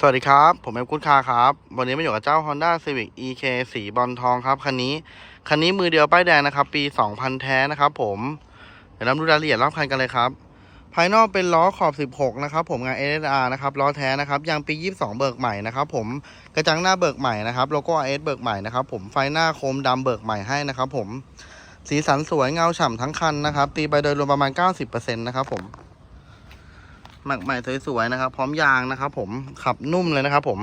สวัสดีครับ ผมเอ็มกุ๊ดคาครับ วันนี้มาอยู่กับเจ้า Honda Civic EK สีบอลทองครับ คันนี้ คันนี้มือเดียวป้ายแดงนะครับ ปี 2000 แท้นะครับผม เดี๋ยวเราดูรายละเอียดรอบคันกันเลยครับ ภายนอกเป็นล้อขอบ 16 นะครับ ผมงาน SSR นะครับ ล้อแท้นะครับ ยางปี 22 เบิกใหม่นะครับผม กระจังหน้าเบิกใหม่นะครับโลโก้ RS เบิกใหม่นะครับผม ไฟหน้าโคมดำเบิกใหม่ให้นะครับผม สีสันสวยเงาฉ่ำทั้งคันนะครับ ตีไปโดยรวมประมาณ 90%นะครับผม หมักใหม่สวยๆนะครับ พร้อมยางนะครับ ผมขับนุ่มเลยนะครับ ผม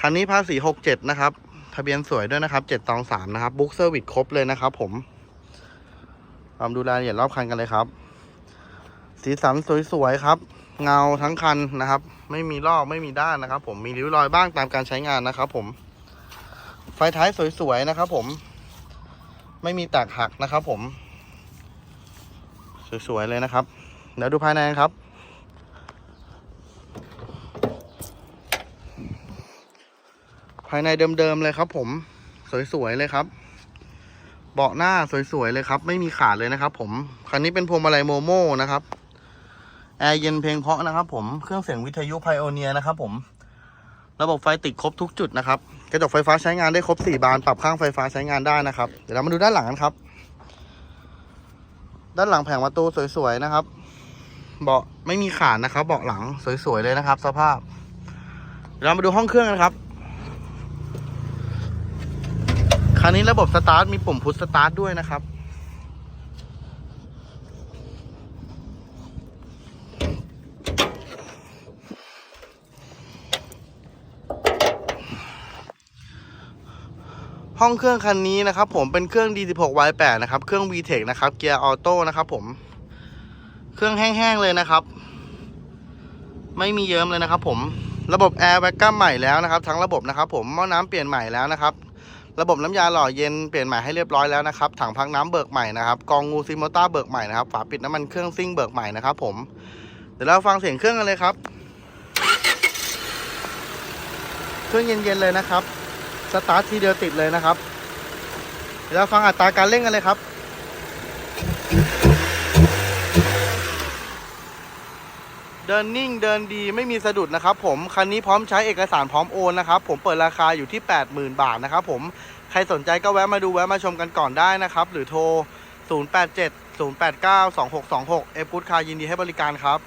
คันนี้ภาษีหกเจ็ดนะครับทะเบียนสวยด้วยนะครับเจ็ดตองสามนะครับบุ๊กเซอร์วิสครบเลยนะครับ ผมลองดูรายละเอียดรอบคันกันเลยครับ สีสันสวยๆครับ เงาทั้งคันนะครับ ไม่มีลอกไม่มีด้านนะครับ ผมมีริ้วรอยบ้างตามการใช้งานนะครับ ผม ไฟท้ายสวยๆนะครับ ผม ไม่มีแตกหักนะครับ ผม สวยๆเลยนะครับเดี๋ยวดูภายในกันครับ ภายในเดิมๆเลยครับ ผมสวยๆเลยครับ เบาะหน้าสวยๆเลยครับ ไม่มีขาดเลยนะครับ ผมคันนี้เป็นพวงมาลัยโมโม่นะครับแอร์เย็นเพลงเพาะนะครับ ผมเครื่องเสียงวิทยุไพโอเนียนะครับ ผม ระบบไฟติดครบทุกจุดนะครับกระจกไฟฟ้าใช้งานได้ครบสี่บาน ปรับข้างไฟฟ้าใช้งานได้นะครับ เดี๋ยวเรามาดูด้านหลังกันครับ ด้านหลังแผงประตูสวยๆนะครับ เบาะไม่มีขาดนะครับ เบาะหลังสวยๆเลยนะครับ สภาพเดี๋ยวเรามาดูห้องเครื่องกันครับ คันนี้ระบบสตาร์ทมีปุ่มพุชสตาร์ทด้วยนะครับ ห้องเครื่องคันนี้นะครับ ผมเป็นเครื่อง D16Y8 นะครับ เครื่อง VTEC นะครับ เกียร์ออโต้นะครับ ผม เครื่องแห้งๆเลยนะครับ ไม่มีเยิ้มเลยนะครับ ผม ระบบแอร์แบ็กกัมใหม่แล้วนะครับ ทั้งระบบนะครับ ผมหม้อน้ำเปลี่ยนใหม่แล้วนะครับ ระบบน้ำยาหล่อเย็นเปลี่ยนใหม่ให้เรียบร้อยแล้วนะครับถังพักน้ำเบิกใหม่นะครับกองงูซิมมต้าเบิกใหม่นะครับฝาปิดน้ำมันเครื่องซิ่งเบิกใหม่นะครับผมเดี๋ยวเราฟังเสียงเครื่องกันเลยครับเครื่องเย็นๆเลยนะครับสตาร์ททีเดียวติดเลยนะครับเดี๋ยวเราฟังอัตราการเร่งกันเลยครับ เดินนิ่งเดินดีไม่มีสะดุดนะครับผมคันนี้พร้อมใช้เอกสารพร้อมโอนนะครับผมเปิดราคาอยู่ที่ 80,000 บาทนะครับผมใครสนใจก็แวะมาดูแวะมาชมกันก่อนได้นะครับ หรือโทร 087 089 2626 เอฟกูดคายินดีให้บริการครับ